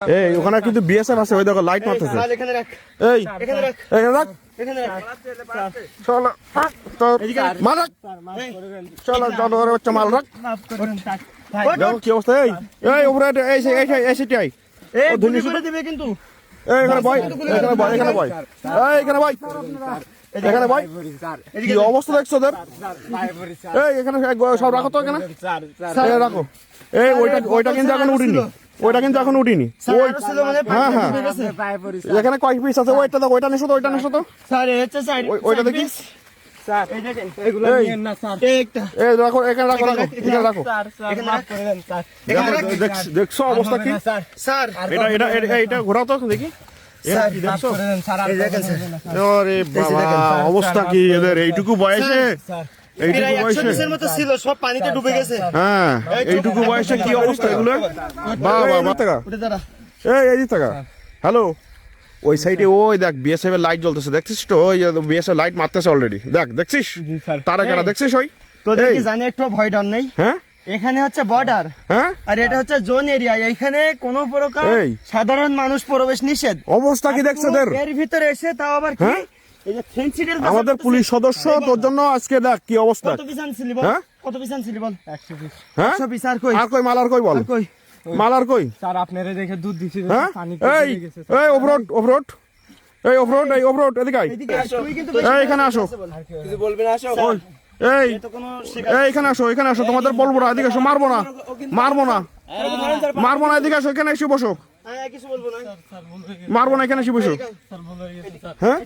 এই ওখানে কিন্তু বিএসএফ আছে ওই দেখো লাইট মারতেছে মাল এখানে রাখ এই এখানে রাখ এখানে রাখ এখানে রাখ চল তোর মাল রাখ চল জানোয়ারের বাচ্চা মাল রাখ দেখো কি অবস্থা এই এই উপরে এই সেটাই ধুনি করে দিবে কিন্তু এই এখানে বয় এখানে বয় এখানে বয়। এখানে বয়। এখানে বয়। কি অবস্থা দেখছ ওদের? এই এখানে সব রাখো তো এখানে। রাখো। এই ওইটা ওইটা কিন্তু এখন উঠিনি। ওইটা কিন্তু এখন উঠিনি। ওই আরও ছিল হ্যাঁ হ্যাঁ। এখানে কয় পিস আছে? ওইটা দেখো ওইটা নিশো তো ওইটা নিশো তো। ওইটা দেখি দেখছ- অবস্থা কি? এটা ঘোরাও তো দেখি। অবস্থা কি এদের? এইটুকু বয়সে? এইটুকু বয়সে? পিসের মতো ছিল সব পানিতে ডুবে গেছে। হ্যাঁ এইটুকু বয়সে কি অবস্থা এগুলো? হ্যালো। ওই সাইডে ওই দেখ বিএসএফ এর লাইট জ্বলতেছে দেখছিস তো? ওই বিএসএফ লাইট মারতেছে অলরেডি দেখ দেখছিস? তারা কেনা দেখছিস ওই? তোদের এই, কি জানি একটু ভয় ডর নেই? হ্যাঁ? এখানে হচ্ছে বর্ডার হ্যাঁ? আর এটা হচ্ছে জোন এরিয়া এখানে কোনো প্রকার সাধারণ মানুষ প্রবেশ নিষেধ। অবস্থা কি দেখছে এর ভিতরে এসে তাও আবার কি? হ্যাঁ? আমাদের পুলিশ সদস্য তোর জন্য আজকে দেখ কি অবস্থা। কত পিস আনছিলি বল? হ্যাঁ? কত পিস আনছিলি বল? হ্যাঁ? একশো পিস আর কই? আর কই মালার কই বল? কই? মাল আর কই? স্যার আপনারে দেখে দুধ দিছি হ্যাঁ? পানি এই এই অফরোড অফরোড এই অফরোড এই অফরোড এদিকে কিন্তু এই এখানে আসো। কিছু বলবি না আসো। এই এই এখানে আসো এখানে আসো। তোমাদের বলব না এদিকে আসো। মারবো না। মারবো না। মারবো না এদিকে আসো। এখানে এসে বসো। মারবো না এখানে এসে বসো। হ্যাঁ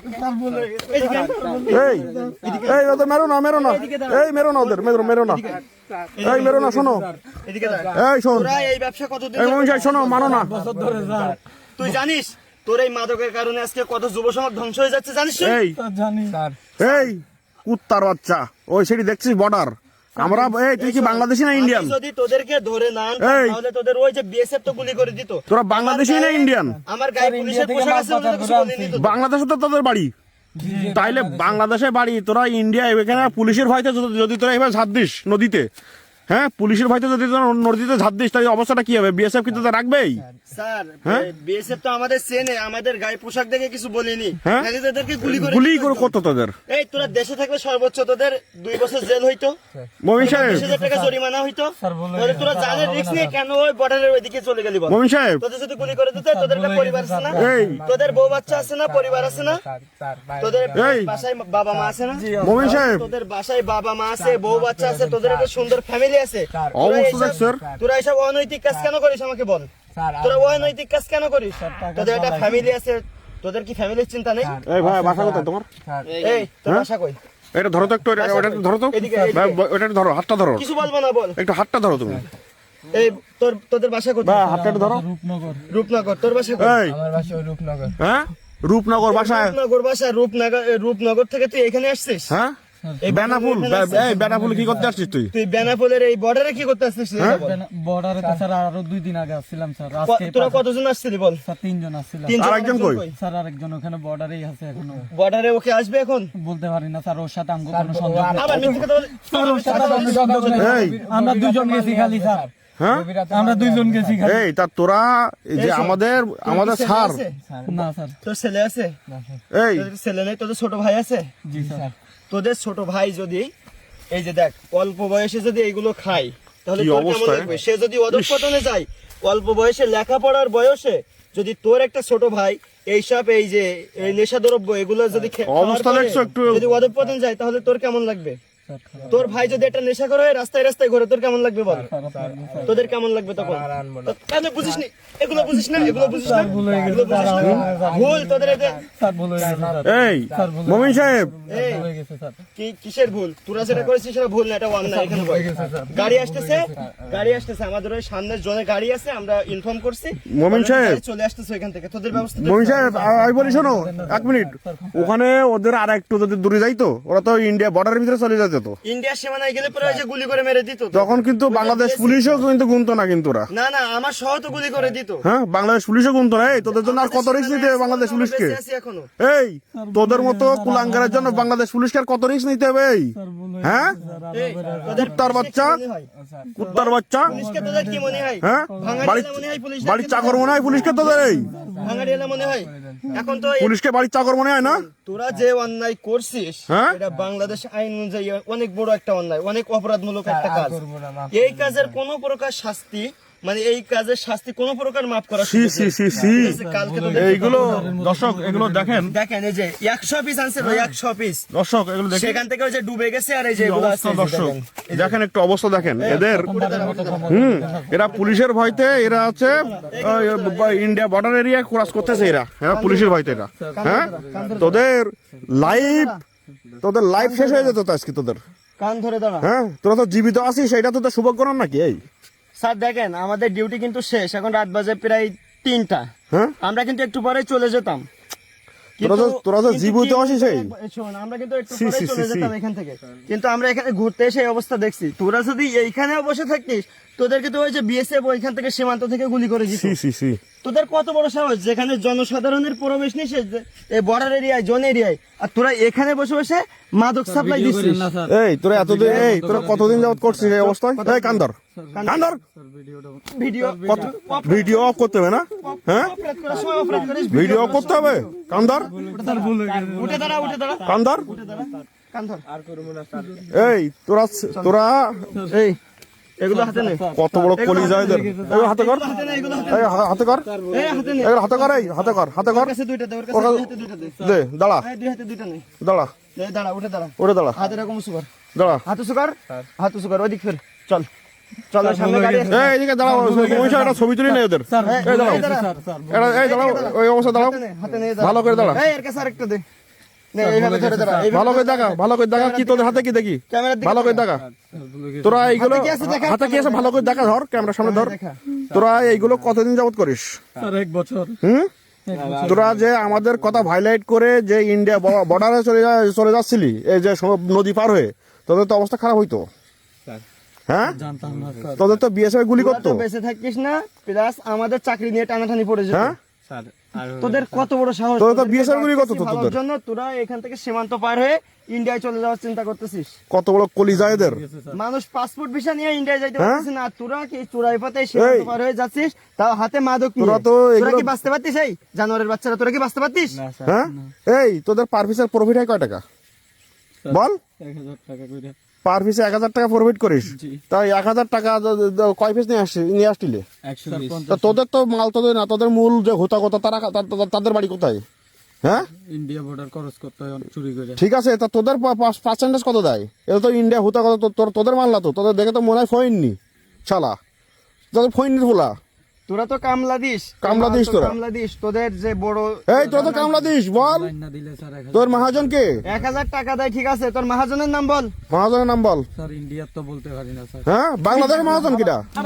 এই এই ওদের মেরো না মেরো না। এই মেরো না ওদের মেরো মেরো না। এই মেরো না শোনো। এই শোন। এই ব্যবসা কতদিন এই ধরে শোনো মানো না। তুই জানিস তোর এই মাদকের কারণে আজকে কত যুব সমাজ ধ্বংস হয়ে যাচ্ছে জানিস এই। জানি। স্যার এই কুত্তার বাচ্চা। ওই সেটি দেখছিস বর্ডার? আমরা এই তুই কি বাংলাদেশি না ইন্ডিয়ান যদি তোদেরকে ধরে না তাহলে তোদের ওই যে বিএসএফ তো গুলি করে দিত। তোরা বাংলাদেশি না ইন্ডিয়ান আমার গায়ে পুলিশের পোশাক আছে ওদের কিছু করে বলিনি তো বাংলাদেশে তো তোদের বাড়ি। তাইলে বাংলাদেশে। বাড়ি তোরা ইন্ডিয়া এখানে পুলিশের ভয়তে যদি- যদি তোরা এবার ঝাঁপ দিস নদীতে হ্যাঁ পুলিশের ভয়তে যদি নদীতে ঝাঁপ দিস তাহলে অবস্থাটা কি হবে? বিএসএফ কিন্তু তা রাখবেই? স্যার হ্যাঁ? বিএসএফ তো আমাদের চেনে আমাদের গায়ে পোশাক দেখে কিছু বলিনি। হ্যাঁ? নাকি তোদেরকে গুলি করে গুলি করে কত তোদের? এই তোরা দেশে থাকলে সর্বোচ্চ তোদের দুই বছর জেল হইতো। মমিন সাহেব। টাকা জরিমানা হইতো। তাহলে তোরা জানের রিস্ক নিয়ে কেন ওই বর্ডারের ওইদিকে চলে গেলি বল? মমিন সাহেব। তোদের যদি গুলি করে দিতে তোদের পরিবার আছে না? এই। তোদের বউ বাচ্চা আছে না? পরিবার আছে না? স্যার স্যার ভাই তোদের বাসায় বাবা মা আছে না? মমিন সাহেব। তোদের বাসায় বাবা মা আছে বউ বাচ্চা আছে তোদের একটা সুন্দর ফ্যামিলি আছে। তোরা অবস্থা দেখ স্যার। তোরা এইসব অনৈতিক কাজ কেন করিস আমাকে বল? তোরা অনৈতিক কাজ কেন করিস? তোদের একটা ফ্যামিলি আছে তোদের কি ফ্যামিলির চিন্তা নেই? এই ভাই বাসা কোথায় তোমার? এই তোর হ্যাঁ? বাসা কই? এটা ধরো তো একটু ওটা ধরো তো। এদিকে, এদিকে। ওটা ধরো হাতটা ধরো। কিছু বলব না বল। একটু হাতটা ধরো তুমি। এই তোর তোদের বাসা ভাই কোথায় হাতটা ধরো। রূপনগর। রূপনগর তোর বাসা কোথায়? আমার বাসা রূপনগর। হ্যাঁ? রূপনগর বাসায় রূপনগর বাসা রূপনগর রূপনগর থেকে তুই এখানে আসছিস? হ্যাঁ? বেনাফুল এই বেনাফুল কি করতে আসছিস তুই? তুই বেনাপোলের এই বর্ডারে কি করতে আসছিস? সেটা বল। বর্ডারে তো স্যার আরও দুই দিন আগে আসছিলাম স্যার। আজকে তোরা কতজন আসছিলি বল? স্যার তিনজন আসছিলাম। আরেকজন কই? স্যার আরেকজন ওখানে বর্ডারেই আছে এখনও। বর্ডারে ওকে আসবে এখন? বলতে পারি না স্যার ওর সাথে আমগো কোনো সংযোগ আবার মিথ্যে কথা বলে স্যার, ওর সাথে কোনো সংযোগ নেই। আমরা দুজন গেছি খালি স্যার। হ্যাঁ? আমরা দুইজন গেছি এই তা তোরা এই যে আমাদের আমাদের স্যার না স্যার। তোর ছেলে আছে? এই। ছেলে নেই তোদের ছোট ভাই আছে? জি স্যার। তোদের ছোট ভাই যদি এই যে দেখ অল্প বয়সে যদি এইগুলো খায় তাহলে কেমন লাগবে? সে যদি অধঃপতনে যায় অল্প বয়সে লেখাপড়ার বয়সে যদি তোর একটা ছোট ভাই এইসব এই যে এই নেশা দ্রব্য এগুলো যদি অবস্থা একটু? যদি অধঃপতন যায় তাহলে তোর কেমন লাগবে? তোর ভাই যদি একটা নেশা করে রাস্তায় রাস্তায় ঘুরে তোর কেমন লাগবে বল? তোদের কেমন লাগবে তখন? কেন বুঝিস নি? এগুলো বুঝিস না এগুলো বুঝিস না ভুল এগুলো বুঝিস না? ভুল তোদের এতে এই মমিন সাহেব। হয়ে কি কিসের ভুল? তোরা যেটা করেছিস সেটা ভুল না এটা অন্যায় এখানে গাড়ি আসতেছে গাড়ি আসতেছে আমাদের ওই সামনের জনে গাড়ি আছে আমরা ইনফর্ম করছি। মোমিন সাহেব। চলে আসতেছে ওইখান থেকে তোদের ব্যবস্থা মমিন সাহেব আমি বলি শোনো এক মিনিট। ওখানে ওদের আর একটু যদি দূরে যাইতো ওরা তো ইন্ডিয়া বর্ডারের ভিতরে চলে যেত তো তো ইন্ডিয়ার সীমানায় গেলে পরে যে গুলি করে মেরে দিত তখন কিন্তু বাংলাদেশ পুলিশও কিন্তু গুনতো না কিন্তু ওরা। না না আমার সহ তো গুলি করে দিত। হ্যাঁ বাংলাদেশ পুলিশও গুনতো না। এই তোদের জন্য আর কত রিস্ক নিতে হবে বাংলাদেশ পুলিশকে? এই তোদের মতো কুলাঙ্গারের জন্য বাংলাদেশ পুলিশকে আর কত রিস্ক নিতে হবে? এই হ্যাঁ? কুত্তার বাচ্চা? কুত্তার বাচ্চা? হয়? বাড়ির চাকর মনে হয় পুলিশকে তোদের এই? এখন তো পুলিশকে বাড়ির চাকর মনে হয় না? তোরা যে অন্যায় করছিস হ্যাঁ? এটা বাংলাদেশ আইন অনুযায়ী অনেক বড় একটা অন্যায় অনেক অপরাধমূলক একটা কাজ এই কাজের কোন প্রকার শাস্তি মানে এই কাজের শাস্তি কোন প্রকার মাফ করা সি সি সি সি। এইগুলো দর্শক এগুলো দেখেন। দেখেন এই যে একশো পিস আনছে ভাই একশো পিস দর্শক এগুলো দেখেন। সেখান থেকে ওই যে ডুবে গেছে আর এই যে এগুলো আছে দর্শক? দেখেন। দেখেন একটু অবস্থা দেখেন। এদের হুম এরা পুলিশের ভয়তে এরা আছে ইন্ডিয়া বর্ডার এরিয়া ক্রস করতেছে এরা। হ্যাঁ পুলিশের ভয়তে এরা। হ্যাঁ? তোদের লাইফ তোদের লাইফ শেষ হয়ে যেত তো আজকে তোদের। কান ধরে দাঁড়া। হ্যাঁ তোরা তো জীবিত আছিস সেটা তো তোর সৌভাগ্য নাকি এই? স্যার দেখেন আমাদের ডিউটি কিন্তু শেষ। এখন রাত বাজে প্রায় তিনটা। হ্যাঁ? আমরা কিন্তু একটু পরে চলে যেতাম। কিন্তু- কিন্তু আমরা কিন্তু একটু পরে চলে সি, সি। যেতাম এখান থেকে। কিন্তু আমরা এখানে ঘুরতে এসে অবস্থা দেখছি। তোরা যদি এইখানেও বসে থাকিস তোদেরকে তো ওই যে বিএসএফ ওইখান থেকে সীমান্ত থেকে গুলি করে দিত। সি সি সি। তোদের কত বড় সাহস? যেখানে জনসাধারণের প্রবেশ নিষেধ এই বর্ডার এরিয়ায় জোন এরিয়ায় আর তোরা এখানে বসে বসে মাদক সাপ্লাই দিচ্ছিস। না স্যার। এই তোরা এতদিন এই তোরা কতদিন যাবত করছিস এই অবস্থায় এই কান্দর। কান্দর। ভিডিও ভিডিও অফ করতে হবে না? হ্যাঁ? ভিডিও অফ করতে হবে? কান্দর? স্যার উঠে দাঁড়া উঠে দাঁড়া। কান্দর? উঠে দাঁড়া। কান ধর এই তোরা তোরা এই এগুলো হাতে নে। কত বড় কলি যায় এদের? এই হাতে কর হাতে নে এগুলো হাতে এই হা- হাতে কর। এই হাতে নে। এই হাতে কর এই হাতে কর হাতে কর। ওর কাছে দুইটা দে ওর কাছে ওর কাছে- দুই হাতে দুইটা দে। দে দাঁড়া। এই দুই হাতে দুইটা নে। দাঁড়া। দাঁড়া উঠে দাঁড়া। ওরে দাঁড়া। হাতে এরকম সুগার দাঁড়া। হাতে সুগার হাতে সুগার ওইদিক ফের। চল। চল সামনে গাড়ি এই এদিকে দাঁড়া ওই সাইড ছবি তুলি নেই ওদের। এই দাঁড়াও। এই দাঁড়া। স্যার স্যার এটা- এই দাঁড়াও ওই অবস্থা ভালো করে দাঁড়া। এই এর কাছে আরেকটা দে। এইভাবে ধরে দাঁড়া ভালো করে দেখা ভালো করে দেখা কি তোদের হাতে কি দেখি? ভালো করে দেখা তোরা এইগুলো হাতে কি আছে দেখা? হাতে কি আছে? ভালো করে দেখা ধর ক্যামেরার সামনে ধর। তোরা এইগুলো কতদিন যাবত করিস? স্যার এক বছর। হুম? তোরা যে আমাদের কথা ভাইলাইট করে যে ইন্ডিয়া বর্ডারে চলে চলে যাচ্ছিলি এই যে সম- নদী পার হয়ে তোদের তো অবস্থা খারাপ হইতো। হ্যাঁ? তোদের তো বিএসএফ গুলি করতো। বেঁচে থাকিস না প্লাস আমাদের চাকরি নিয়ে টানাটানি পড়ে যেত। হ্যাঁ? তোদের কত বড় সাহস তোদের তো বিএসএফ গুলি করতো তো তোদের। জন্য তোরা এখান থেকে সীমান্ত পার হয়ে ইন্ডিয়ায় চলে যাওয়ার চিন্তা করতেছিস। কত বড় কলি যায় এদের? মানুষ পাসপোর্ট ভিসা নিয়ে ইন্ডিয়ায় যাইতে হ্যাঁ? পারতেছে না তোরা কি চোরাই পাতে সীমান্ত পার হয়ে যাচ্ছিস? তাও হাতে মাদক নিয়ে। তোরা তো তোরা কি বাঁচতে পারতিস এই? জানোয়ারের বাচ্চারা তোরা কি বাঁচতে পারতিস? হ্যাঁ? এই তোদের পার পিসের প্রফিট হয় কয় টাকা? বল। এক হাজার টাকা করে। পার পিসে এক হাজার টাকা প্রফিট করিস। তাই এক হাজার টাকা কয় পিস নিয়ে আসছি নিয়ে আসছিলে তা তোদের তো মাল তোদের না তোদের মূল যে হোতা কথা তারা তাদের বাড়ি কোথায়? হ্যাঁ? ইন্ডিয়া বর্ডার ক্রস করতে হয় চুরি করে। ঠিক আছে তা তোদের পার্সেন্টেজ কত দেয়? এটা তো ইন্ডিয়া হুতা কত তো- তোর তোদের মানলা তো তোদের দেখে তো মনে হয় ফইননি শালা। তোদের ফইনির ফুলা তোরা তো কামলা দিস। কামলা দিস তোরা? কামলা দিস। তোদের যে বড় এই তোরা তো কামলা দিস বল। তোর মহাজন কে? এক হাজার টাকা দেয় ঠিক আছে। তোর মহাজনের নাম বল। মহাজনের নাম বল। স্যার ইন্ডিয়ার তো বলতে পারি না স্যার। হ্যাঁ বাংলাদেশের মহাজন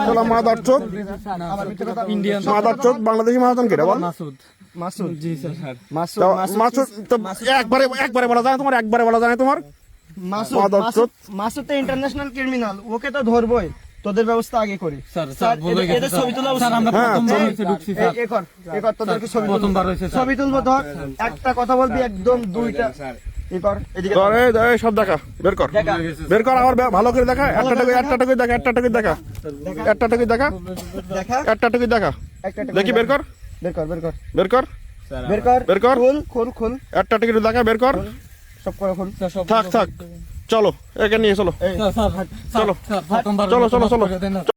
তোলা মাদার চোদ। ইন্ডিয়ান মাদার বাংলাদেশি মহাজন কিটা বল। মাসুদ। মাসুদ। জি স্যার। মাসুদ মাসুদ মাসুদ তো একবারে একবারে বলা যায় তোমার একবারে বলা যায় তোমার? মাসুদ মাসুদ তো ইন্টারন্যাশনাল ক্রিমিনাল ওকে তো ধরবই। তোদের ব্যবস্থা আগে করি। এদের- ছবি তোলা স্যার। স্যার আমরা প্রথমবার ছবি- হয়েছে ঢুকছি এই- স্যার। এ কর এ কর তোদেরকে ছবি তুলবো। প্রথমবার হয়েছে স্যার। ছবি তুলবো ধর একটা কথা বলবি একদম দুইটা। সব দেখা বের কর। বের কর আবার ভালো করে দেখা একটা টাকা একটা টাকা দেখা একটা টাকা দেখা। একটা টাকা দেখা। দেখা। একটা টাকা দেখা। দেখি বের কর। বের কর বের কর। বের কর। বের কর। বের কর। খুল খুল খুল। একটা টাকা দেখা বের কর। সব করে খুল। সব- থাক থাক। চলো একে নিয়ে চলো চলো। চলো, চলো, চলো।